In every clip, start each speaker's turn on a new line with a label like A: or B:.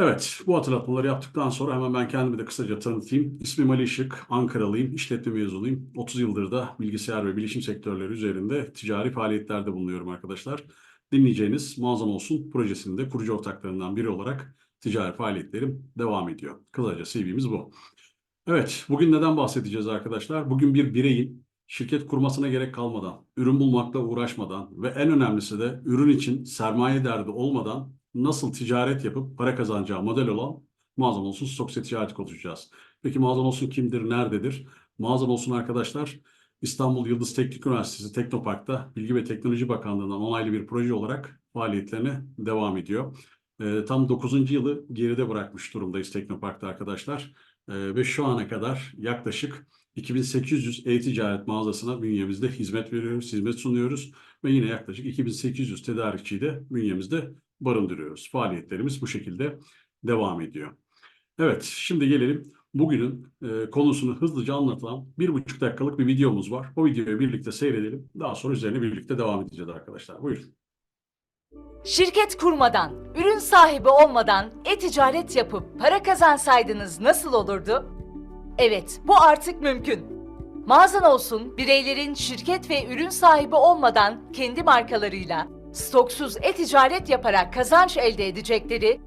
A: Evet, bu hatırlatmaları yaptıktan sonra hemen ben kendimi de kısaca tanıtayım. İsmim Ali Işık, Ankaralıyım, işletme mezunuyum. 30 yıldır da bilgisayar ve bilişim sektörleri üzerinde ticari faaliyetlerde bulunuyorum arkadaşlar. Dinleyeceğiniz Mağazan Olsun projesinde kurucu ortaklarından biri olarak ticari faaliyetlerim devam ediyor. Kısaca CV'miz bu. Evet, bugün neden bahsedeceğiz arkadaşlar? Bugün bir bireyin şirket kurmasına gerek kalmadan, ürün bulmakla uğraşmadan ve en önemlisi de ürün için sermaye derdi olmadan nasıl ticaret yapıp para kazanacağı model olan Mağazan Olsun Stokse Ticareti konuşacağız. Peki Mağazan Olsun kimdir, nerededir? Mağazan Olsun arkadaşlar İstanbul Yıldız Teknik Üniversitesi Teknopark'ta Bilgi ve Teknoloji Bakanlığı'ndan onaylı bir proje olarak faaliyetlerine devam ediyor. Ee, tam 9. yılı geride bırakmış durumdayız Teknopark'ta arkadaşlar. Ee, ve şu ana kadar yaklaşık 2800 e-ticaret mağazasına bünyemizde hizmet veriyoruz, hizmet sunuyoruz ve yine yaklaşık 2800 tedarikçiyi de bünyemizde barındırıyoruz. Faaliyetlerimiz bu şekilde devam ediyor. Evet, şimdi gelelim bugünün e, konusunu hızlıca anlatılan bir buçuk dakikalık bir videomuz var. O videoyu birlikte seyredelim. Daha sonra üzerine birlikte devam edeceğiz arkadaşlar. Buyurun.
B: Şirket kurmadan, ürün sahibi olmadan e-ticaret yapıp para kazansaydınız nasıl olurdu? Evet, bu artık mümkün. Mağazan olsun, bireylerin şirket ve ürün sahibi olmadan kendi markalarıyla stoksuz e-ticaret yaparak kazanç elde edecekleri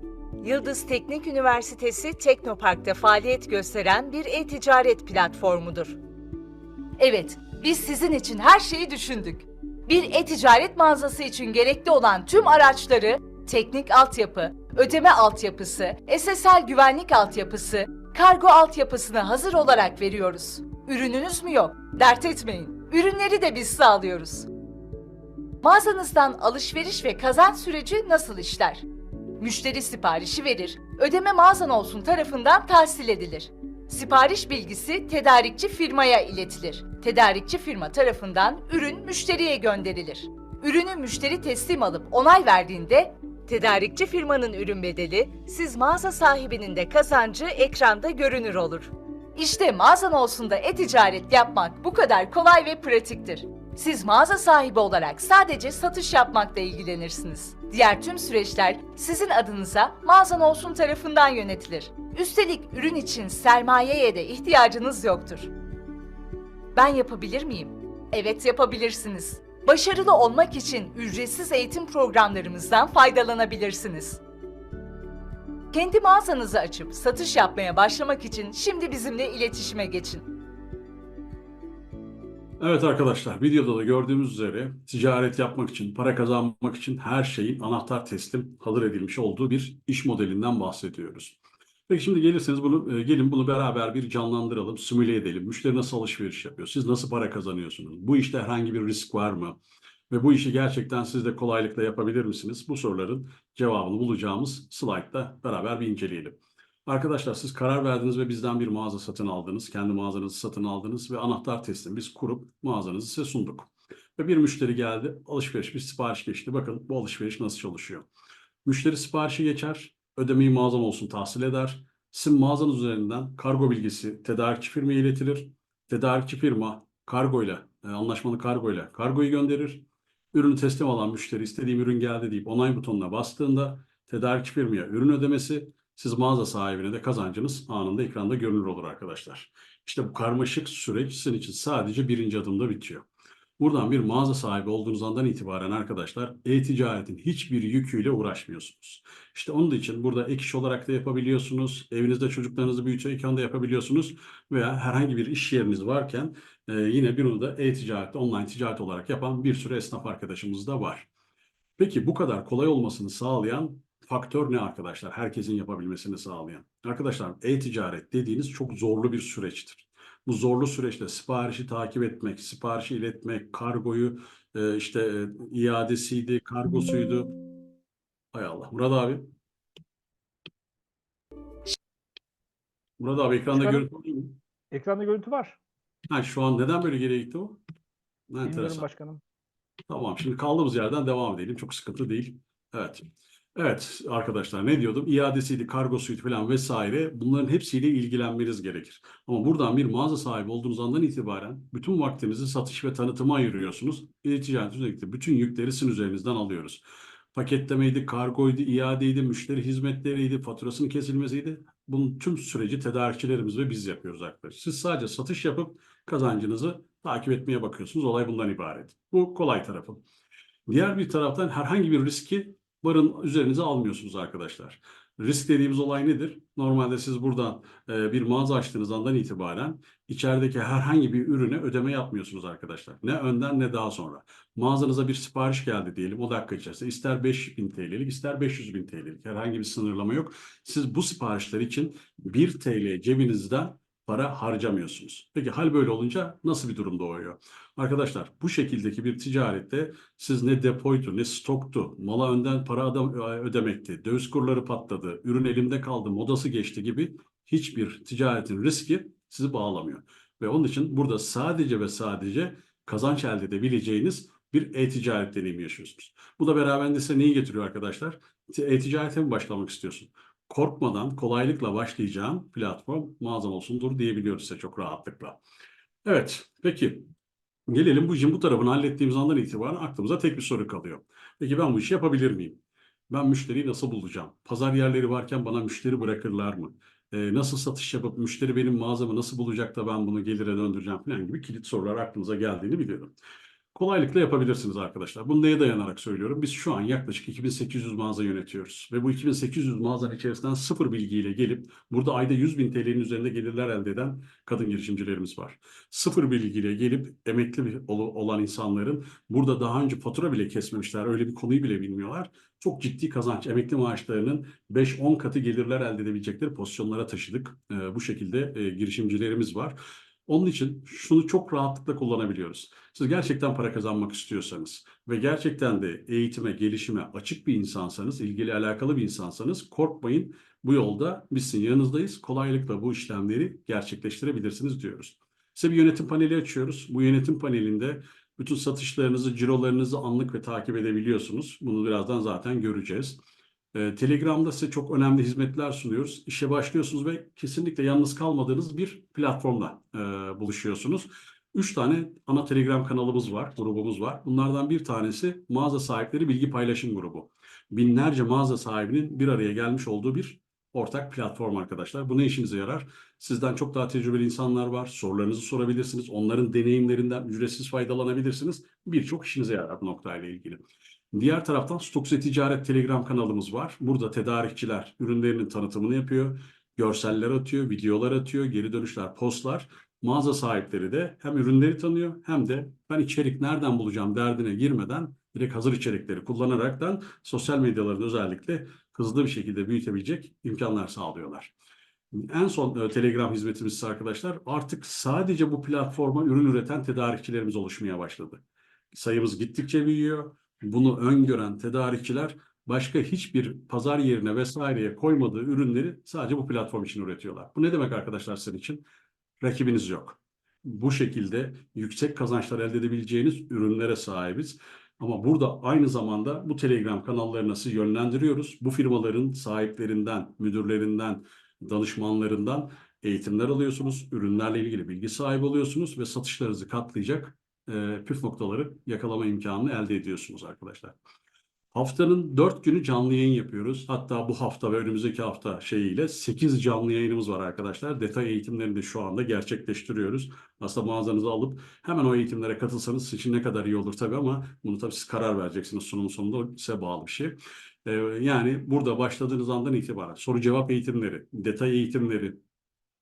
B: Yıldız Teknik Üniversitesi Teknopark'ta faaliyet gösteren bir e-ticaret platformudur. Evet, biz sizin için her şeyi düşündük. Bir e-ticaret mağazası için gerekli olan tüm araçları, teknik altyapı, ödeme altyapısı, SSL güvenlik altyapısı, kargo altyapısını hazır olarak veriyoruz. Ürününüz mü yok? Dert etmeyin. Ürünleri de biz sağlıyoruz. Mağazanızdan alışveriş ve kazanç süreci nasıl işler? Müşteri siparişi verir, ödeme mağazan olsun tarafından tahsil edilir. Sipariş bilgisi tedarikçi firmaya iletilir. Tedarikçi firma tarafından ürün müşteriye gönderilir. Ürünü müşteri teslim alıp onay verdiğinde tedarikçi firmanın ürün bedeli siz mağaza sahibinin de kazancı ekranda görünür olur. İşte mağazan olsun da e-ticaret yapmak bu kadar kolay ve pratiktir. Siz mağaza sahibi olarak sadece satış yapmakla ilgilenirsiniz. Diğer tüm süreçler sizin adınıza mağazan olsun tarafından yönetilir. Üstelik ürün için sermayeye de ihtiyacınız yoktur. Ben yapabilir miyim? Evet yapabilirsiniz. Başarılı olmak için ücretsiz eğitim programlarımızdan faydalanabilirsiniz. Kendi mağazanızı açıp satış yapmaya başlamak için şimdi bizimle iletişime geçin.
A: Evet arkadaşlar, videoda da gördüğümüz üzere ticaret yapmak için, para kazanmak için her şeyin anahtar teslim hazır edilmiş olduğu bir iş modelinden bahsediyoruz. Peki şimdi gelirseniz bunu e, gelin bunu beraber bir canlandıralım, simüle edelim. Müşteri nasıl alışveriş yapıyor? Siz nasıl para kazanıyorsunuz? Bu işte herhangi bir risk var mı? Ve bu işi gerçekten siz de kolaylıkla yapabilir misiniz? Bu soruların cevabını bulacağımız slaytta beraber bir inceleyelim. Arkadaşlar siz karar verdiniz ve bizden bir mağaza satın aldınız. Kendi mağazanızı satın aldınız ve anahtar teslim biz kurup mağazanızı size sunduk. Ve bir müşteri geldi, alışveriş bir sipariş geçti. Bakın bu alışveriş nasıl çalışıyor. Müşteri siparişi geçer, ödemeyi mağazan olsun tahsil eder. Sizin mağazanız üzerinden kargo bilgisi tedarikçi firmaya iletilir. Tedarikçi firma kargoyla, e, anlaşmalı kargoyla kargoyu gönderir. Ürünü teslim alan müşteri istediğim ürün geldi deyip onay butonuna bastığında tedarikçi firmaya ürün ödemesi, siz mağaza sahibine de kazancınız anında ekranda görünür olur arkadaşlar. İşte bu karmaşık süreç sizin için sadece birinci adımda bitiyor. Buradan bir mağaza sahibi olduğunuz andan itibaren arkadaşlar e-ticaretin hiçbir yüküyle uğraşmıyorsunuz. İşte onun için burada ek iş olarak da yapabiliyorsunuz. Evinizde çocuklarınızı büyütürken de yapabiliyorsunuz. Veya herhangi bir iş yeriniz varken e, yine bunu da e-ticaret, online ticaret olarak yapan bir sürü esnaf arkadaşımız da var. Peki bu kadar kolay olmasını sağlayan faktör ne arkadaşlar? Herkesin yapabilmesini sağlayan. Arkadaşlar e-ticaret dediğiniz çok zorlu bir süreçtir. Bu zorlu süreçte siparişi takip etmek, siparişi iletmek, kargoyu e, işte e, iadesiydi, kargosuydu. Hay Allah. Murat abi. Murat abi ekranda
C: Çıkarım.
A: görüntü var mı?
C: Ekranda görüntü var.
A: Ha, şu an neden böyle geriye gitti o?
C: Bilmiyorum
A: Enteresan.
C: başkanım.
A: Tamam şimdi kaldığımız yerden devam edelim. Çok sıkıntı değil. Evet. Evet arkadaşlar ne diyordum? İadesiydi, kargosuydu falan vesaire. Bunların hepsiyle ilgilenmeniz gerekir. Ama buradan bir mağaza sahibi olduğunuz andan itibaren bütün vaktinizi satış ve tanıtıma ayırıyorsunuz. E-ticaret bütün yükleri sizin üzerinizden alıyoruz. paketlemeydi, kargoydu, iadeydi, müşteri hizmetleriydi, faturasının kesilmesiydi. Bunun tüm süreci tedarikçilerimiz ve biz yapıyoruz arkadaşlar. Siz sadece satış yapıp kazancınızı takip etmeye bakıyorsunuz. Olay bundan ibaret. Bu kolay tarafı. Diğer bir taraftan herhangi bir riski barın üzerinize almıyorsunuz arkadaşlar. Risk dediğimiz olay nedir? Normalde siz buradan e, bir mağaza açtığınız andan itibaren içerideki herhangi bir ürüne ödeme yapmıyorsunuz arkadaşlar. Ne önden ne daha sonra. Mağazanıza bir sipariş geldi diyelim o dakika içerisinde. İster 5000 TL'lik ister 500 bin TL'lik herhangi bir sınırlama yok. Siz bu siparişler için 1 TL cebinizden para harcamıyorsunuz. Peki hal böyle olunca nasıl bir durum doğuyor? Arkadaşlar bu şekildeki bir ticarette siz ne depoydu ne stoktu, mala önden para adam, ödemekti, döviz kurları patladı, ürün elimde kaldı, modası geçti gibi hiçbir ticaretin riski sizi bağlamıyor. Ve onun için burada sadece ve sadece kazanç elde edebileceğiniz bir e-ticaret deneyimi yaşıyorsunuz. Bu da beraberinde size neyi getiriyor arkadaşlar? E-ticarete mi başlamak istiyorsun? Korkmadan, kolaylıkla başlayacağın platform mağazan olsundur diyebiliyoruz size çok rahatlıkla. Evet, peki Gelelim bu işin bu tarafını hallettiğimiz andan itibaren aklımıza tek bir soru kalıyor. Peki ben bu işi yapabilir miyim? Ben müşteriyi nasıl bulacağım? Pazar yerleri varken bana müşteri bırakırlar mı? Ee, nasıl satış yapıp müşteri benim mağazamı nasıl bulacak da ben bunu gelire döndüreceğim falan gibi kilit sorular aklınıza geldiğini biliyorum. Kolaylıkla yapabilirsiniz arkadaşlar. Bunu neye dayanarak söylüyorum? Biz şu an yaklaşık 2800 mağaza yönetiyoruz. Ve bu 2800 mağazanın içerisinden sıfır bilgiyle gelip burada ayda 100 bin TL'nin üzerinde gelirler elde eden kadın girişimcilerimiz var. Sıfır bilgiyle gelip emekli olan insanların burada daha önce fatura bile kesmemişler, öyle bir konuyu bile bilmiyorlar. Çok ciddi kazanç, emekli maaşlarının 5-10 katı gelirler elde edebilecekleri pozisyonlara taşıdık. Ee, bu şekilde e, girişimcilerimiz var. Onun için şunu çok rahatlıkla kullanabiliyoruz. Siz gerçekten para kazanmak istiyorsanız ve gerçekten de eğitime, gelişime açık bir insansanız, ilgili alakalı bir insansanız korkmayın. Bu yolda biz sizin yanınızdayız. Kolaylıkla bu işlemleri gerçekleştirebilirsiniz diyoruz. Size bir yönetim paneli açıyoruz. Bu yönetim panelinde bütün satışlarınızı, cirolarınızı anlık ve takip edebiliyorsunuz. Bunu birazdan zaten göreceğiz. Ee, Telegram'da size çok önemli hizmetler sunuyoruz. İşe başlıyorsunuz ve kesinlikle yalnız kalmadığınız bir platformla e, buluşuyorsunuz. Üç tane ana Telegram kanalımız var, grubumuz var. Bunlardan bir tanesi mağaza sahipleri bilgi paylaşım grubu. Binlerce mağaza sahibinin bir araya gelmiş olduğu bir ortak platform arkadaşlar. Bu ne işinize yarar? Sizden çok daha tecrübeli insanlar var. Sorularınızı sorabilirsiniz. Onların deneyimlerinden ücretsiz faydalanabilirsiniz. Birçok işinize yarar bu noktayla ilgili. Diğer taraftan Stokse Ticaret Telegram kanalımız var. Burada tedarikçiler ürünlerinin tanıtımını yapıyor. Görseller atıyor, videolar atıyor, geri dönüşler, postlar. Mağaza sahipleri de hem ürünleri tanıyor hem de ben içerik nereden bulacağım derdine girmeden direkt hazır içerikleri kullanaraktan sosyal medyalarını özellikle hızlı bir şekilde büyütebilecek imkanlar sağlıyorlar. En son e, Telegram hizmetimiz arkadaşlar artık sadece bu platforma ürün üreten tedarikçilerimiz oluşmaya başladı. Sayımız gittikçe büyüyor. Bunu öngören tedarikçiler başka hiçbir pazar yerine vesaireye koymadığı ürünleri sadece bu platform için üretiyorlar. Bu ne demek arkadaşlar sizin için? Rakibiniz yok. Bu şekilde yüksek kazançlar elde edebileceğiniz ürünlere sahibiz. Ama burada aynı zamanda bu Telegram kanallarına sizi yönlendiriyoruz. Bu firmaların sahiplerinden, müdürlerinden, danışmanlarından eğitimler alıyorsunuz. Ürünlerle ilgili bilgi sahibi oluyorsunuz ve satışlarınızı katlayacak e, püf noktaları yakalama imkanını elde ediyorsunuz arkadaşlar. Haftanın 4 günü canlı yayın yapıyoruz. Hatta bu hafta ve önümüzdeki hafta şeyiyle 8 canlı yayınımız var arkadaşlar. Detay eğitimlerini de şu anda gerçekleştiriyoruz. Aslında mağazanızı alıp hemen o eğitimlere katılsanız sizin için ne kadar iyi olur tabii ama bunu tabii siz karar vereceksiniz sunumun sonunda size bağlı bir şey. Ee, yani burada başladığınız andan itibaren soru cevap eğitimleri, detay eğitimleri,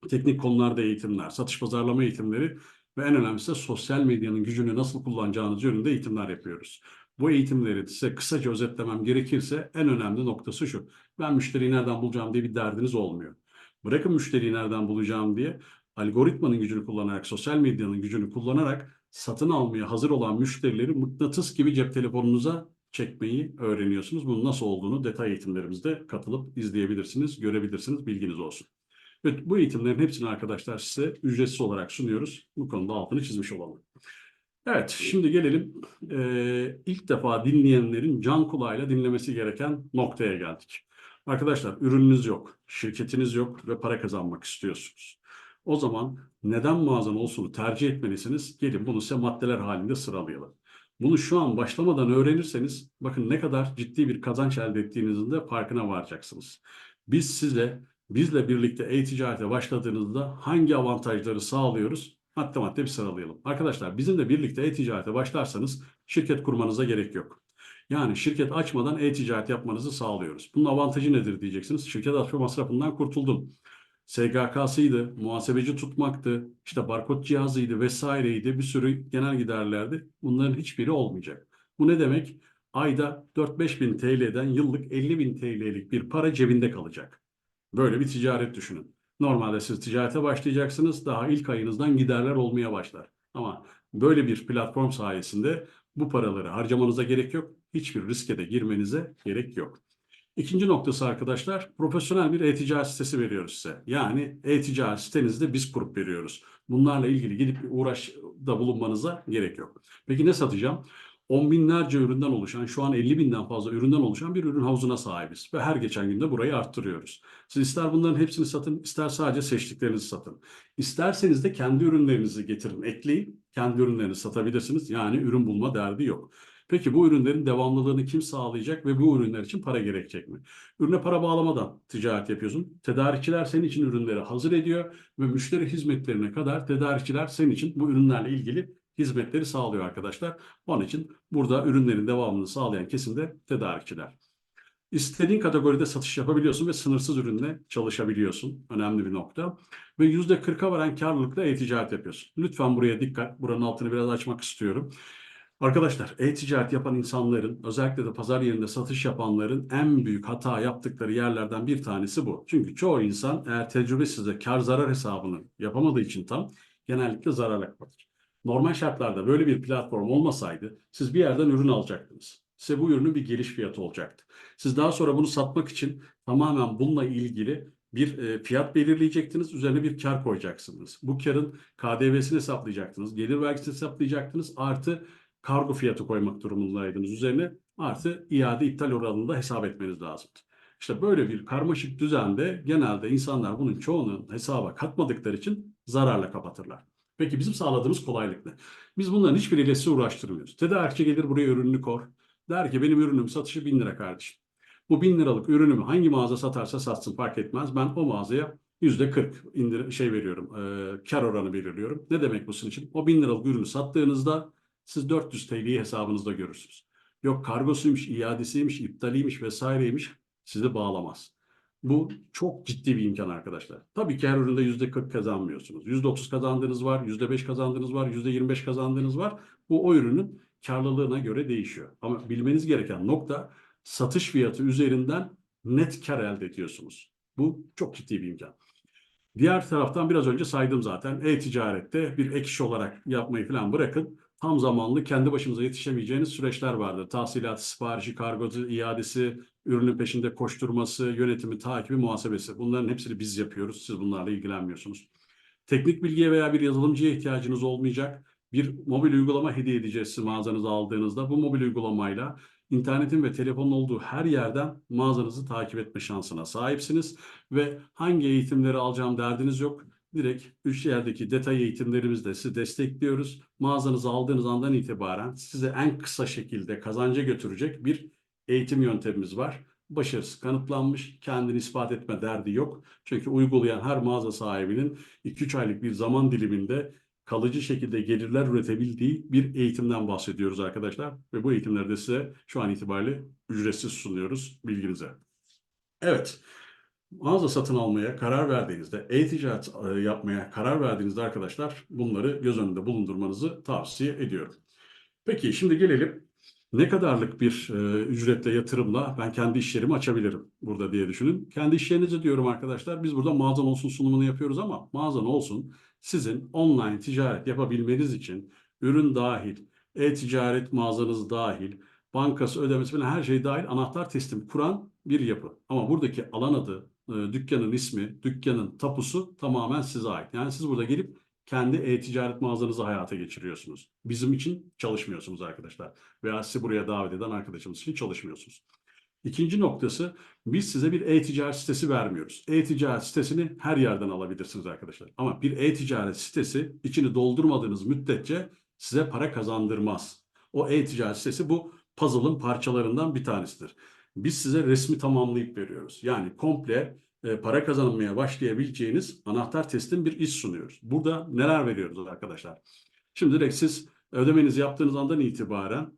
A: teknik konularda eğitimler, satış pazarlama eğitimleri ve en önemlisi de sosyal medyanın gücünü nasıl kullanacağınız yönünde eğitimler yapıyoruz. Bu eğitimleri size kısaca özetlemem gerekirse en önemli noktası şu. Ben müşteriyi nereden bulacağım diye bir derdiniz olmuyor. Bırakın müşteriyi nereden bulacağım diye algoritmanın gücünü kullanarak, sosyal medyanın gücünü kullanarak satın almaya hazır olan müşterileri mıknatıs gibi cep telefonunuza çekmeyi öğreniyorsunuz. Bunun nasıl olduğunu detay eğitimlerimizde katılıp izleyebilirsiniz, görebilirsiniz, bilginiz olsun. Evet, bu eğitimlerin hepsini arkadaşlar size ücretsiz olarak sunuyoruz. Bu konuda altını çizmiş olalım. Evet, şimdi gelelim eee, ilk defa dinleyenlerin can kulağıyla dinlemesi gereken noktaya geldik. Arkadaşlar ürününüz yok, şirketiniz yok ve para kazanmak istiyorsunuz. O zaman neden mağazan olsunu tercih etmelisiniz? Gelin bunu size maddeler halinde sıralayalım. Bunu şu an başlamadan öğrenirseniz bakın ne kadar ciddi bir kazanç elde ettiğinizin de farkına varacaksınız. Biz size bizle birlikte e-ticarete başladığınızda hangi avantajları sağlıyoruz? Madde madde bir sıralayalım. Arkadaşlar bizimle birlikte e-ticarete başlarsanız şirket kurmanıza gerek yok. Yani şirket açmadan e-ticaret yapmanızı sağlıyoruz. Bunun avantajı nedir diyeceksiniz. Şirket açma masrafından kurtuldum. SGK'sıydı, muhasebeci tutmaktı, işte barkod cihazıydı vesaireydi. Bir sürü genel giderlerdi. Bunların hiçbiri olmayacak. Bu ne demek? Ayda 4-5 bin TL'den yıllık 50 bin TL'lik bir para cebinde kalacak. Böyle bir ticaret düşünün. Normalde siz ticarete başlayacaksınız. Daha ilk ayınızdan giderler olmaya başlar. Ama böyle bir platform sayesinde bu paraları harcamanıza gerek yok. Hiçbir riske de girmenize gerek yok. İkinci noktası arkadaşlar profesyonel bir e-ticaret sitesi veriyoruz size. Yani e-ticaret sitenizde biz kurup veriyoruz. Bunlarla ilgili gidip uğraşda bulunmanıza gerek yok. Peki ne satacağım? On binlerce üründen oluşan, şu an 50 binden fazla üründen oluşan bir ürün havuzuna sahibiz. Ve her geçen günde burayı arttırıyoruz. Siz ister bunların hepsini satın, ister sadece seçtiklerinizi satın. İsterseniz de kendi ürünlerinizi getirin, ekleyin. Kendi ürünlerinizi satabilirsiniz. Yani ürün bulma derdi yok. Peki bu ürünlerin devamlılığını kim sağlayacak ve bu ürünler için para gerekecek mi? Ürüne para bağlamadan ticaret yapıyorsun. Tedarikçiler senin için ürünleri hazır ediyor ve müşteri hizmetlerine kadar tedarikçiler senin için bu ürünlerle ilgili hizmetleri sağlıyor arkadaşlar. Onun için burada ürünlerin devamını sağlayan kesim de tedarikçiler. İstediğin kategoride satış yapabiliyorsun ve sınırsız ürünle çalışabiliyorsun. Önemli bir nokta. Ve %40'a varan karlılıkla e-ticaret yapıyorsun. Lütfen buraya dikkat. Buranın altını biraz açmak istiyorum. Arkadaşlar e-ticaret yapan insanların özellikle de pazar yerinde satış yapanların en büyük hata yaptıkları yerlerden bir tanesi bu. Çünkü çoğu insan eğer tecrübesiz de kar zarar hesabını yapamadığı için tam genellikle zararla kapatır. Normal şartlarda böyle bir platform olmasaydı siz bir yerden ürün alacaktınız. Size bu ürünün bir geliş fiyatı olacaktı. Siz daha sonra bunu satmak için tamamen bununla ilgili bir e, fiyat belirleyecektiniz. Üzerine bir kar koyacaksınız. Bu karın KDV'sini hesaplayacaktınız. Gelir vergisini hesaplayacaktınız. Artı kargo fiyatı koymak durumundaydınız üzerine. Artı iade iptal oranını da hesap etmeniz lazımdı. İşte böyle bir karmaşık düzende genelde insanlar bunun çoğunu hesaba katmadıkları için zararla kapatırlar. Peki bizim sağladığımız kolaylık ne? Biz bunların hiçbiriyle sizi uğraştırmıyoruz. Tedarikçi gelir buraya ürününü kor. Der ki benim ürünüm satışı bin lira kardeşim. Bu bin liralık ürünümü hangi mağaza satarsa satsın fark etmez. Ben o mağazaya yüzde 40 indir şey veriyorum. E, kar oranı belirliyorum. Ne demek bu sizin için? O bin liralık ürünü sattığınızda siz 400 TL'yi hesabınızda görürsünüz. Yok kargosuymuş, iadesiymiş, iptaliymiş vesaireymiş sizi bağlamaz. Bu çok ciddi bir imkan arkadaşlar. Tabii ki her üründe yüzde 40 kazanmıyorsunuz. Yüzde 30 kazandığınız var, yüzde 5 kazandığınız var, yüzde 25 kazandığınız var. Bu o ürünün karlılığına göre değişiyor. Ama bilmeniz gereken nokta satış fiyatı üzerinden net kar elde ediyorsunuz. Bu çok ciddi bir imkan. Diğer taraftan biraz önce saydım zaten e-ticarette bir ek iş olarak yapmayı falan bırakın. Tam zamanlı kendi başımıza yetişemeyeceğiniz süreçler vardır. Tahsilatı, siparişi, kargosu, iadesi, ürünün peşinde koşturması, yönetimi, takibi, muhasebesi. Bunların hepsini biz yapıyoruz. Siz bunlarla ilgilenmiyorsunuz. Teknik bilgiye veya bir yazılımcıya ihtiyacınız olmayacak. Bir mobil uygulama hediye edeceğiz siz mağazanızı aldığınızda. Bu mobil uygulamayla internetin ve telefonun olduğu her yerden mağazanızı takip etme şansına sahipsiniz. Ve hangi eğitimleri alacağım derdiniz yok. Direkt üç yerdeki detay eğitimlerimizle sizi destekliyoruz. Mağazanızı aldığınız andan itibaren size en kısa şekilde kazanca götürecek bir eğitim yöntemimiz var. Başarısı kanıtlanmış, kendini ispat etme derdi yok. Çünkü uygulayan her mağaza sahibinin 2-3 aylık bir zaman diliminde kalıcı şekilde gelirler üretebildiği bir eğitimden bahsediyoruz arkadaşlar. Ve bu eğitimleri de size şu an itibariyle ücretsiz sunuyoruz bilginize. Evet, mağaza satın almaya karar verdiğinizde, e-ticaret e, yapmaya karar verdiğinizde arkadaşlar bunları göz önünde bulundurmanızı tavsiye ediyorum. Peki şimdi gelelim ne kadarlık bir e, ücretle yatırımla ben kendi iş yerimi açabilirim burada diye düşünün. Kendi iş yerinizi diyorum arkadaşlar. Biz burada mağazan olsun sunumunu yapıyoruz ama mağazan olsun sizin online ticaret yapabilmeniz için ürün dahil, e-ticaret mağazanız dahil, bankası ödemesi falan her şey dahil anahtar teslim kuran bir yapı. Ama buradaki alan adı, dükkanın ismi, dükkanın tapusu tamamen size ait. Yani siz burada gelip kendi e-ticaret mağazanızı hayata geçiriyorsunuz. Bizim için çalışmıyorsunuz arkadaşlar. Veya sizi buraya davet eden arkadaşımız için çalışmıyorsunuz. İkinci noktası biz size bir e-ticaret sitesi vermiyoruz. E-ticaret sitesini her yerden alabilirsiniz arkadaşlar. Ama bir e-ticaret sitesi içini doldurmadığınız müddetçe size para kazandırmaz. O e-ticaret sitesi bu puzzle'ın parçalarından bir tanesidir. Biz size resmi tamamlayıp veriyoruz. Yani komple e, para kazanmaya başlayabileceğiniz anahtar teslim bir iş sunuyoruz. Burada neler veriyoruz arkadaşlar? Şimdi direkt siz ödemenizi yaptığınız andan itibaren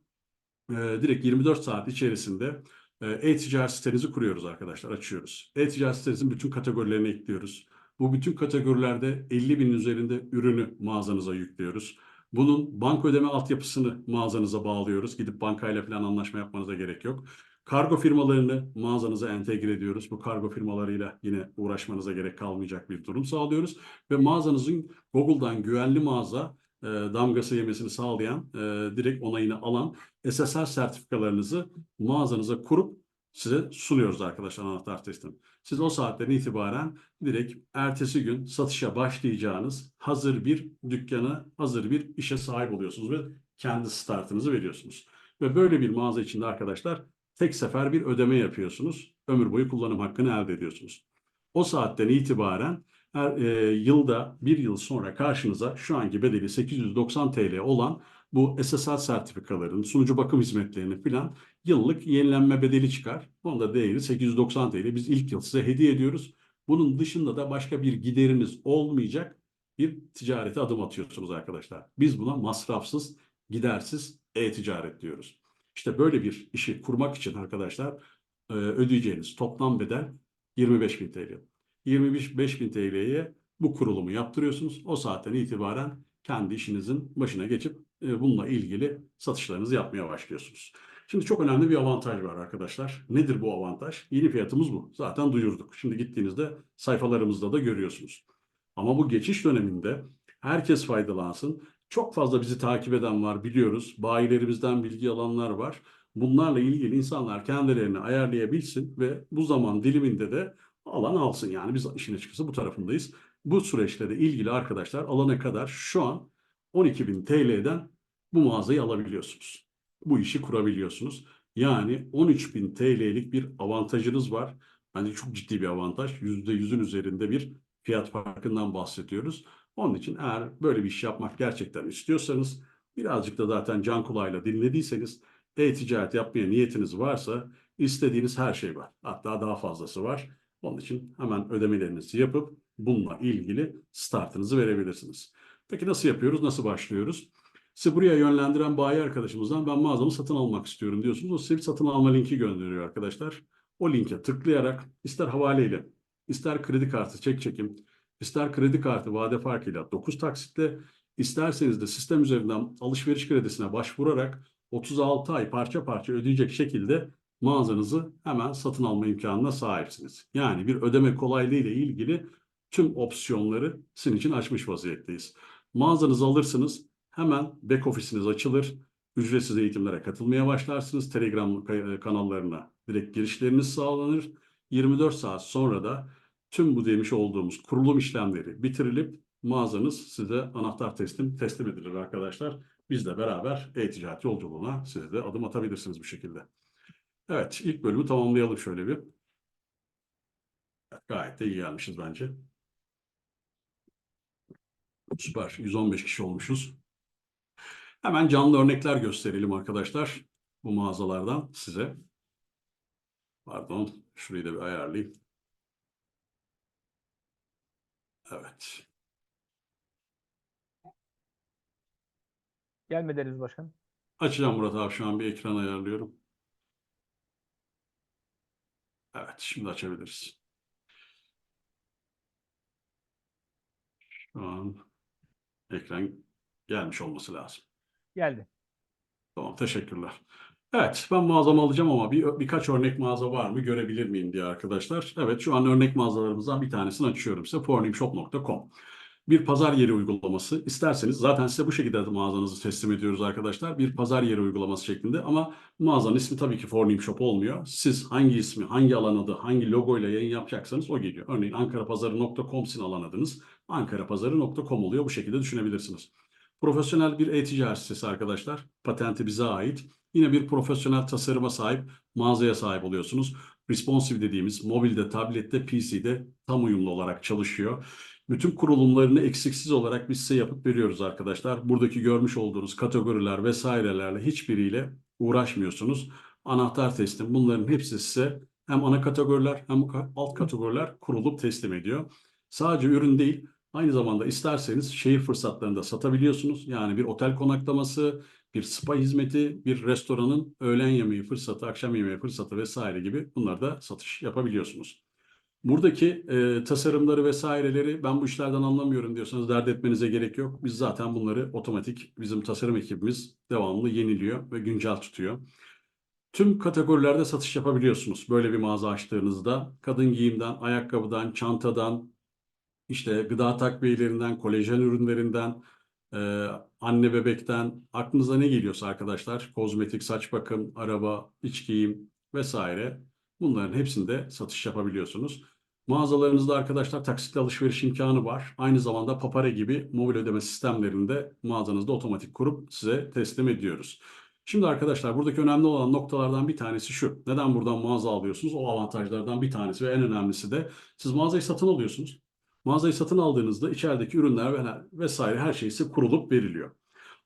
A: e, direkt 24 saat içerisinde e, e-ticaret sitenizi kuruyoruz arkadaşlar, açıyoruz. E-ticaret sitenizin bütün kategorilerini ekliyoruz. Bu bütün kategorilerde 50 bin üzerinde ürünü mağazanıza yüklüyoruz. Bunun banka ödeme altyapısını mağazanıza bağlıyoruz. Gidip bankayla falan anlaşma yapmanıza gerek yok. Kargo firmalarını mağazanıza entegre ediyoruz. Bu kargo firmalarıyla yine uğraşmanıza gerek kalmayacak bir durum sağlıyoruz. Ve mağazanızın Google'dan güvenli mağaza e, damgası yemesini sağlayan, e, direkt onayını alan SSL sertifikalarınızı mağazanıza kurup size sunuyoruz arkadaşlar anahtar teslim. Siz o saatten itibaren direkt ertesi gün satışa başlayacağınız hazır bir dükkana, hazır bir işe sahip oluyorsunuz ve kendi startınızı veriyorsunuz. Ve böyle bir mağaza içinde arkadaşlar tek sefer bir ödeme yapıyorsunuz. Ömür boyu kullanım hakkını elde ediyorsunuz. O saatten itibaren her e, yılda bir yıl sonra karşınıza şu anki bedeli 890 TL olan bu SSL sertifikaların, sunucu bakım hizmetlerini filan yıllık yenilenme bedeli çıkar. Onun da değeri 890 TL. Biz ilk yıl size hediye ediyoruz. Bunun dışında da başka bir gideriniz olmayacak bir ticarete adım atıyorsunuz arkadaşlar. Biz buna masrafsız, gidersiz e-ticaret diyoruz. İşte böyle bir işi kurmak için arkadaşlar e, ödeyeceğiniz toplam bedel 25.000 TL. 25.000 TL'ye bu kurulumu yaptırıyorsunuz. O saatten itibaren kendi işinizin başına geçip e, bununla ilgili satışlarınızı yapmaya başlıyorsunuz. Şimdi çok önemli bir avantaj var arkadaşlar. Nedir bu avantaj? Yeni fiyatımız bu. Zaten duyurduk. Şimdi gittiğinizde sayfalarımızda da görüyorsunuz. Ama bu geçiş döneminde herkes faydalansın. Çok fazla bizi takip eden var biliyoruz. Bayilerimizden bilgi alanlar var. Bunlarla ilgili insanlar kendilerini ayarlayabilsin ve bu zaman diliminde de alan alsın. Yani biz işin açıkçası bu tarafındayız. Bu süreçte de ilgili arkadaşlar alana kadar şu an 12.000 TL'den bu mağazayı alabiliyorsunuz. Bu işi kurabiliyorsunuz. Yani 13.000 TL'lik bir avantajınız var. Bence çok ciddi bir avantaj. %100'ün üzerinde bir fiyat farkından bahsediyoruz. Onun için eğer böyle bir iş yapmak gerçekten istiyorsanız birazcık da zaten can kulağıyla dinlediyseniz e-ticaret yapmaya niyetiniz varsa istediğiniz her şey var. Hatta daha fazlası var. Onun için hemen ödemelerinizi yapıp bununla ilgili startınızı verebilirsiniz. Peki nasıl yapıyoruz? Nasıl başlıyoruz? Sizi buraya yönlendiren bayi arkadaşımızdan ben mağazamı satın almak istiyorum diyorsunuz. O size bir satın alma linki gönderiyor arkadaşlar. O linke tıklayarak ister havaleyle, ister kredi kartı çek çekim, ister kredi kartı vade farkıyla 9 taksitle, isterseniz de sistem üzerinden alışveriş kredisine başvurarak 36 ay parça parça ödeyecek şekilde mağazanızı hemen satın alma imkanına sahipsiniz. Yani bir ödeme kolaylığı ile ilgili tüm opsiyonları sizin için açmış vaziyetteyiz. Mağazanızı alırsınız, hemen back ofisiniz açılır, ücretsiz eğitimlere katılmaya başlarsınız. Telegram kanallarına direkt girişleriniz sağlanır. 24 saat sonra da tüm bu demiş olduğumuz kurulum işlemleri bitirilip mağazanız size anahtar teslim teslim edilir arkadaşlar. Biz de beraber e-ticaret yolculuğuna siz de adım atabilirsiniz bu şekilde. Evet, ilk bölümü tamamlayalım şöyle bir. Gayet de iyi gelmişiz bence. Süper, 115 kişi olmuşuz. Hemen canlı örnekler gösterelim arkadaşlar. Bu mağazalardan size. Pardon, şurayı da bir ayarlayayım. Evet.
C: Gelmediniz başkan.
A: Açacağım Murat abi şu an bir ekran ayarlıyorum. Evet, şimdi açabiliriz. Şu an ekran gelmiş olması lazım.
C: Geldi.
A: Tamam, teşekkürler. Evet, ben mağazamı alacağım ama bir, birkaç örnek mağaza var mı görebilir miyim diye arkadaşlar. Evet, şu an örnek mağazalarımızdan bir tanesini açıyorum size. fornimshop.com bir pazar yeri uygulaması isterseniz zaten size bu şekilde mağazanızı teslim ediyoruz arkadaşlar. Bir pazar yeri uygulaması şeklinde ama mağazanın ismi tabii ki Fornim Shop olmuyor. Siz hangi ismi, hangi alan adı, hangi logoyla yayın yapacaksanız o geliyor. Örneğin ankarapazarı.com sizin alan adınız. ankarapazarı.com oluyor. Bu şekilde düşünebilirsiniz. Profesyonel bir e-ticaret sitesi arkadaşlar. Patenti bize ait. Yine bir profesyonel tasarıma sahip, mağazaya sahip oluyorsunuz. responsive dediğimiz mobilde, tablette, PC'de tam uyumlu olarak çalışıyor. Bütün kurulumlarını eksiksiz olarak biz size yapıp veriyoruz arkadaşlar. Buradaki görmüş olduğunuz kategoriler vesairelerle hiçbiriyle uğraşmıyorsunuz. Anahtar teslim bunların hepsi size hem ana kategoriler hem alt kategoriler kurulup teslim ediyor. Sadece ürün değil, aynı zamanda isterseniz şehir fırsatlarını da satabiliyorsunuz. Yani bir otel konaklaması, bir spa hizmeti, bir restoranın öğlen yemeği fırsatı, akşam yemeği fırsatı vesaire gibi bunları da satış yapabiliyorsunuz. Buradaki e, tasarımları vesaireleri ben bu işlerden anlamıyorum diyorsanız dert etmenize gerek yok. Biz zaten bunları otomatik bizim tasarım ekibimiz devamlı yeniliyor ve güncel tutuyor. Tüm kategorilerde satış yapabiliyorsunuz. Böyle bir mağaza açtığınızda kadın giyimden, ayakkabıdan, çantadan, işte gıda takviyelerinden, kolajen ürünlerinden, e, anne bebekten, aklınıza ne geliyorsa arkadaşlar, kozmetik, saç bakım, araba, iç giyim vesaire bunların hepsinde satış yapabiliyorsunuz. Mağazalarınızda arkadaşlar taksitli alışveriş imkanı var. Aynı zamanda Papare gibi mobil ödeme sistemlerinde mağazanızda otomatik kurup size teslim ediyoruz. Şimdi arkadaşlar buradaki önemli olan noktalardan bir tanesi şu. Neden buradan mağaza alıyorsunuz? O avantajlardan bir tanesi ve en önemlisi de siz mağazayı satın alıyorsunuz. Mağazayı satın aldığınızda içerideki ürünler ve vesaire her şey size kurulup veriliyor.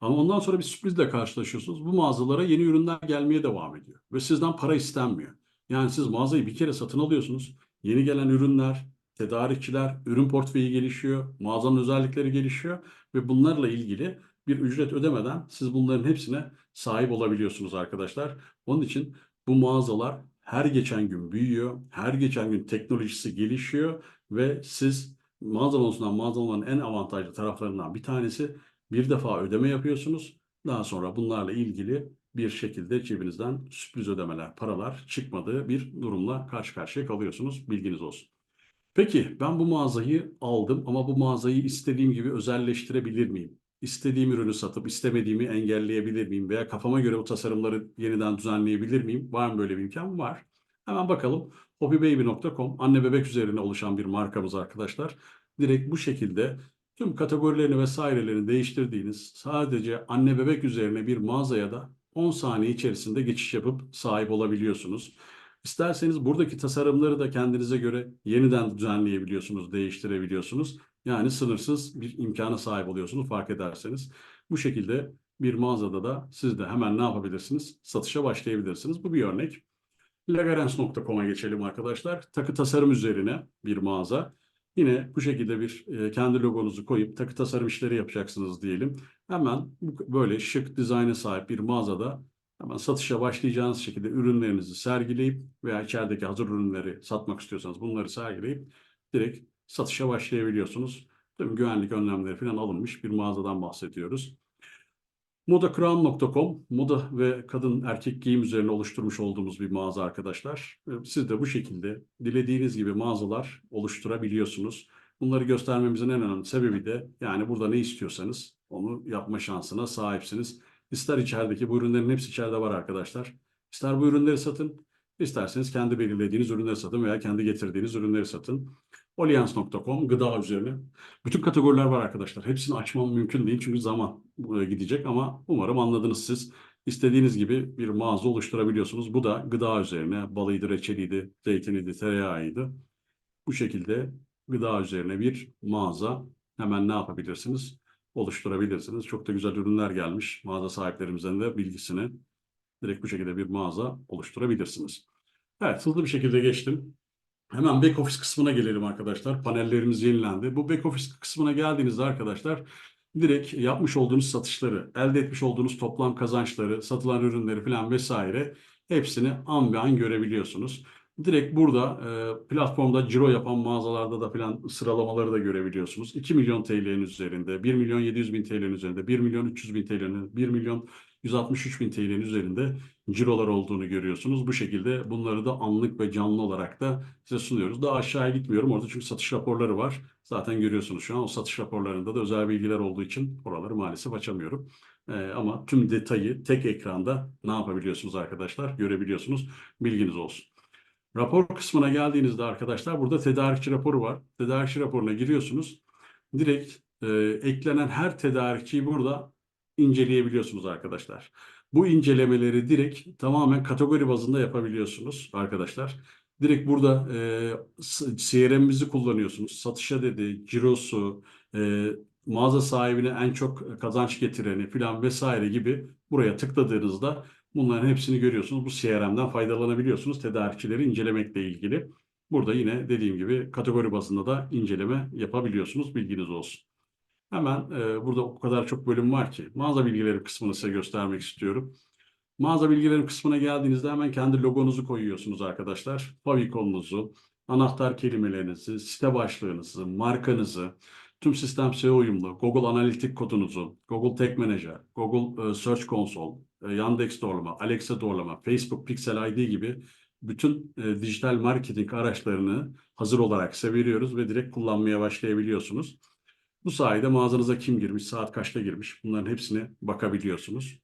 A: Ama ondan sonra bir sürprizle karşılaşıyorsunuz. Bu mağazalara yeni ürünler gelmeye devam ediyor. Ve sizden para istenmiyor. Yani siz mağazayı bir kere satın alıyorsunuz. Yeni gelen ürünler, tedarikçiler, ürün portföyü gelişiyor, mağazanın özellikleri gelişiyor ve bunlarla ilgili bir ücret ödemeden siz bunların hepsine sahip olabiliyorsunuz arkadaşlar. Onun için bu mağazalar her geçen gün büyüyor, her geçen gün teknolojisi gelişiyor ve siz mağazalarınızdan mağazaların en avantajlı taraflarından bir tanesi bir defa ödeme yapıyorsunuz. Daha sonra bunlarla ilgili bir şekilde cebinizden sürpriz ödemeler, paralar çıkmadığı bir durumla karşı karşıya kalıyorsunuz. Bilginiz olsun. Peki ben bu mağazayı aldım ama bu mağazayı istediğim gibi özelleştirebilir miyim? İstediğim ürünü satıp istemediğimi engelleyebilir miyim? Veya kafama göre bu tasarımları yeniden düzenleyebilir miyim? Var mı böyle bir imkan? Var. Hemen bakalım. hobbybaby.com anne bebek üzerine oluşan bir markamız arkadaşlar. Direkt bu şekilde tüm kategorilerini vesairelerini değiştirdiğiniz sadece anne bebek üzerine bir mağazaya da 10 saniye içerisinde geçiş yapıp sahip olabiliyorsunuz. İsterseniz buradaki tasarımları da kendinize göre yeniden düzenleyebiliyorsunuz, değiştirebiliyorsunuz. Yani sınırsız bir imkana sahip oluyorsunuz fark ederseniz. Bu şekilde bir mağazada da siz de hemen ne yapabilirsiniz? Satışa başlayabilirsiniz. Bu bir örnek. Legarens.com'a geçelim arkadaşlar. Takı tasarım üzerine bir mağaza. Yine bu şekilde bir e, kendi logonuzu koyup takı tasarım işleri yapacaksınız diyelim. Hemen böyle şık dizayna sahip bir mağazada hemen satışa başlayacağınız şekilde ürünlerinizi sergileyip veya içerideki hazır ürünleri satmak istiyorsanız bunları sergileyip direkt satışa başlayabiliyorsunuz. Tüm güvenlik önlemleri falan alınmış bir mağazadan bahsediyoruz. Modacrown.com, moda ve kadın erkek giyim üzerine oluşturmuş olduğumuz bir mağaza arkadaşlar. Siz de bu şekilde dilediğiniz gibi mağazalar oluşturabiliyorsunuz. Bunları göstermemizin en önemli sebebi de yani burada ne istiyorsanız onu yapma şansına sahipsiniz. İster içerideki bu ürünlerin hepsi içeride var arkadaşlar. İster bu ürünleri satın, isterseniz kendi belirlediğiniz ürünleri satın veya kendi getirdiğiniz ürünleri satın. Olians.com gıda üzerine. Bütün kategoriler var arkadaşlar. Hepsini açmam mümkün değil çünkü zaman buraya gidecek ama umarım anladınız siz. İstediğiniz gibi bir mağaza oluşturabiliyorsunuz. Bu da gıda üzerine balıydı, reçeliydi, zeytiniydi, tereyağıydı. Bu şekilde gıda üzerine bir mağaza hemen ne yapabilirsiniz? Oluşturabilirsiniz. Çok da güzel ürünler gelmiş. Mağaza sahiplerimizden de bilgisini direkt bu şekilde bir mağaza oluşturabilirsiniz. Evet hızlı bir şekilde geçtim. Hemen back office kısmına gelelim arkadaşlar. Panellerimiz yenilendi. Bu back office kısmına geldiğinizde arkadaşlar direkt yapmış olduğunuz satışları, elde etmiş olduğunuz toplam kazançları, satılan ürünleri falan vesaire hepsini an be an görebiliyorsunuz. Direkt burada e, platformda ciro yapan mağazalarda da falan sıralamaları da görebiliyorsunuz. 2 milyon TL'nin üzerinde, 1 milyon 700 bin TL'nin üzerinde, 1 milyon 300 bin TL'nin, 1 milyon 163 bin TL'nin üzerinde cirolar olduğunu görüyorsunuz. Bu şekilde bunları da anlık ve canlı olarak da size sunuyoruz. Daha aşağıya gitmiyorum orada çünkü satış raporları var. Zaten görüyorsunuz şu an o satış raporlarında da özel bilgiler olduğu için oraları maalesef açamıyorum. Ee, ama tüm detayı tek ekranda ne yapabiliyorsunuz arkadaşlar görebiliyorsunuz. Bilginiz olsun. Rapor kısmına geldiğinizde arkadaşlar burada tedarikçi raporu var. Tedarikçi raporuna giriyorsunuz. Direkt e, eklenen her tedarikçiyi burada inceleyebiliyorsunuz arkadaşlar. Bu incelemeleri direkt tamamen kategori bazında yapabiliyorsunuz arkadaşlar. Direkt burada e, CRM'imizi kullanıyorsunuz. Satışa dedi, cirosu, e, mağaza sahibine en çok kazanç getireni filan vesaire gibi buraya tıkladığınızda bunların hepsini görüyorsunuz. Bu CRM'den faydalanabiliyorsunuz. Tedarikçileri incelemekle ilgili. Burada yine dediğim gibi kategori bazında da inceleme yapabiliyorsunuz. Bilginiz olsun. Hemen e, burada o kadar çok bölüm var ki mağaza bilgileri kısmını size göstermek istiyorum. Mağaza bilgileri kısmına geldiğinizde hemen kendi logonuzu koyuyorsunuz arkadaşlar. Favikonunuzu, anahtar kelimelerinizi, site başlığınızı, markanızı, tüm sistem SEO uyumlu, Google Analitik kodunuzu, Google Tag Manager, Google e, Search Console, Yandex doğrulama, Alexa doğrulama, Facebook Pixel ID gibi bütün e, dijital marketing araçlarını hazır olarak size veriyoruz ve direkt kullanmaya başlayabiliyorsunuz. Bu sayede mağazanıza kim girmiş, saat kaçta girmiş bunların hepsine bakabiliyorsunuz.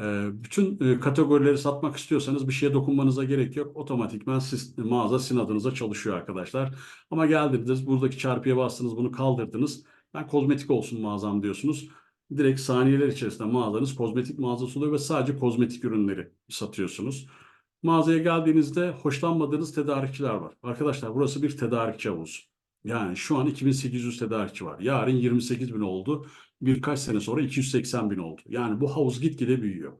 A: Ee, Bütün e, kategorileri satmak istiyorsanız bir şeye dokunmanıza gerek yok. Otomatikman siz, mağaza sizin adınıza çalışıyor arkadaşlar. Ama geldiniz buradaki çarpıya bastınız bunu kaldırdınız. Ben kozmetik olsun mağazam diyorsunuz. Direkt saniyeler içerisinde mağazanız kozmetik mağazası oluyor ve sadece kozmetik ürünleri satıyorsunuz. Mağazaya geldiğinizde hoşlanmadığınız tedarikçiler var. Arkadaşlar burası bir tedarikçi havuzu. Yani şu an 2800 tedarikçi var. Yarın 28 bin oldu. Birkaç sene sonra 280 bin oldu. Yani bu havuz gitgide büyüyor.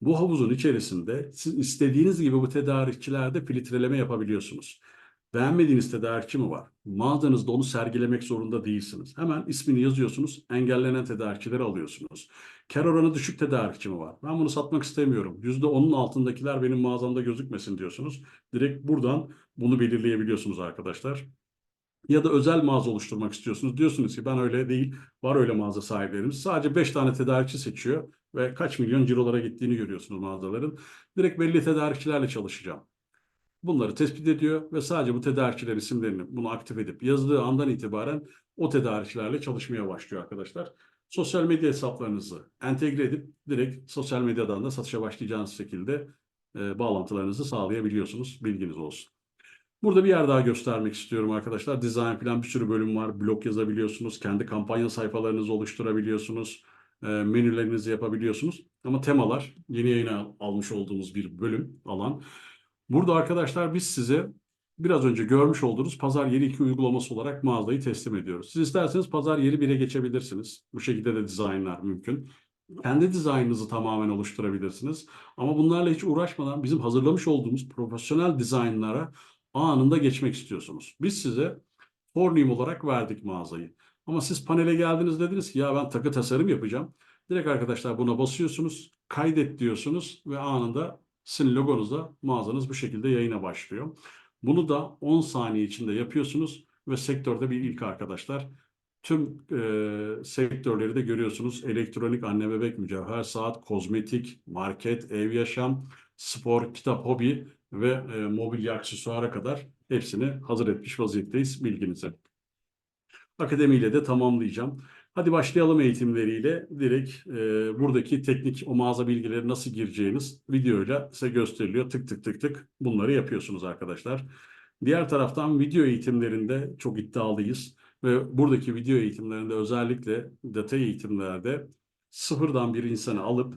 A: Bu havuzun içerisinde siz istediğiniz gibi bu tedarikçilerde filtreleme yapabiliyorsunuz. Beğenmediğiniz tedarikçi mi var? Mağazanızda onu sergilemek zorunda değilsiniz. Hemen ismini yazıyorsunuz, engellenen tedarikçileri alıyorsunuz. Kar oranı düşük tedarikçi mi var? Ben bunu satmak istemiyorum. %10'un altındakiler benim mağazamda gözükmesin diyorsunuz. Direkt buradan bunu belirleyebiliyorsunuz arkadaşlar. Ya da özel mağaza oluşturmak istiyorsunuz. Diyorsunuz ki ben öyle değil, var öyle mağaza sahiplerimiz. Sadece 5 tane tedarikçi seçiyor ve kaç milyon cirolara gittiğini görüyorsunuz mağazaların. Direkt belli tedarikçilerle çalışacağım. Bunları tespit ediyor ve sadece bu tedarikçiler isimlerini bunu aktif edip yazdığı andan itibaren o tedarikçilerle çalışmaya başlıyor arkadaşlar. Sosyal medya hesaplarınızı entegre edip direkt sosyal medyadan da satışa başlayacağınız şekilde e, bağlantılarınızı sağlayabiliyorsunuz. Bilginiz olsun. Burada bir yer daha göstermek istiyorum arkadaşlar. Design falan bir sürü bölüm var. Blog yazabiliyorsunuz. Kendi kampanya sayfalarınızı oluşturabiliyorsunuz. E, menülerinizi yapabiliyorsunuz. Ama temalar yeni yayına almış olduğumuz bir bölüm alan. Burada arkadaşlar biz size biraz önce görmüş olduğunuz Pazar Yeri 2 uygulaması olarak mağazayı teslim ediyoruz. Siz isterseniz Pazar Yeri 1'e geçebilirsiniz. Bu şekilde de dizaynlar mümkün. Kendi dizaynınızı tamamen oluşturabilirsiniz. Ama bunlarla hiç uğraşmadan bizim hazırlamış olduğumuz profesyonel dizaynlara anında geçmek istiyorsunuz. Biz size Fornium olarak verdik mağazayı. Ama siz panele geldiniz dediniz ki ya ben takı tasarım yapacağım. Direkt arkadaşlar buna basıyorsunuz, kaydet diyorsunuz ve anında sizin logonuzla mağazanız bu şekilde yayına başlıyor. Bunu da 10 saniye içinde yapıyorsunuz ve sektörde bir ilk arkadaşlar. Tüm e, sektörleri de görüyorsunuz. Elektronik, anne bebek, mücevher, saat, kozmetik, market, ev yaşam, spor, kitap, hobi ve e, mobilya aksesuara kadar hepsini hazır etmiş vaziyetteyiz bilginize. Akademiyle de tamamlayacağım. Hadi başlayalım eğitimleriyle. Direkt e, buradaki teknik o mağaza bilgileri nasıl gireceğiniz videoyla size gösteriliyor. Tık tık tık tık bunları yapıyorsunuz arkadaşlar. Diğer taraftan video eğitimlerinde çok iddialıyız. Ve buradaki video eğitimlerinde özellikle detay eğitimlerde sıfırdan bir insanı alıp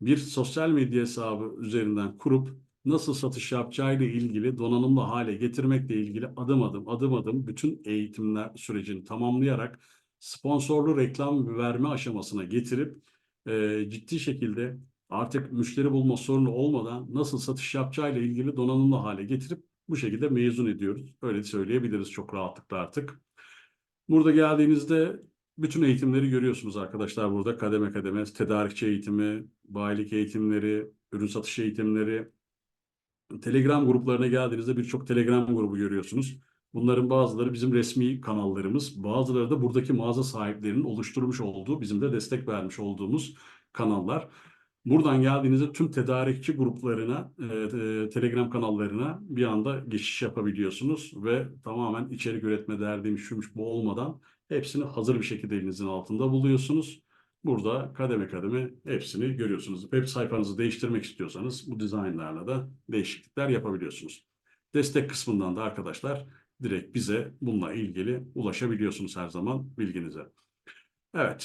A: bir sosyal medya hesabı üzerinden kurup nasıl satış yapacağıyla ilgili donanımlı hale getirmekle ilgili adım adım adım adım bütün eğitimler sürecini tamamlayarak sponsorlu reklam verme aşamasına getirip e, ciddi şekilde artık müşteri bulma sorunu olmadan nasıl satış yapacağıyla ilgili donanımlı hale getirip bu şekilde mezun ediyoruz. Öyle söyleyebiliriz çok rahatlıkla artık. Burada geldiğinizde bütün eğitimleri görüyorsunuz arkadaşlar burada kademe kademe tedarikçi eğitimi, bayilik eğitimleri, ürün satış eğitimleri, Telegram gruplarına geldiğinizde birçok Telegram grubu görüyorsunuz. Bunların bazıları bizim resmi kanallarımız, bazıları da buradaki mağaza sahiplerinin oluşturmuş olduğu, bizim de destek vermiş olduğumuz kanallar. Buradan geldiğinizde tüm tedarikçi gruplarına, e, e, Telegram kanallarına bir anda geçiş yapabiliyorsunuz ve tamamen içerik üretme derdiymiş, şuymuş bu olmadan hepsini hazır bir şekilde elinizin altında buluyorsunuz. Burada kademe kademe hepsini görüyorsunuz. Web sayfanızı değiştirmek istiyorsanız bu dizaynlarla da değişiklikler yapabiliyorsunuz. Destek kısmından da arkadaşlar direkt bize bununla ilgili ulaşabiliyorsunuz her zaman bilginize. Evet.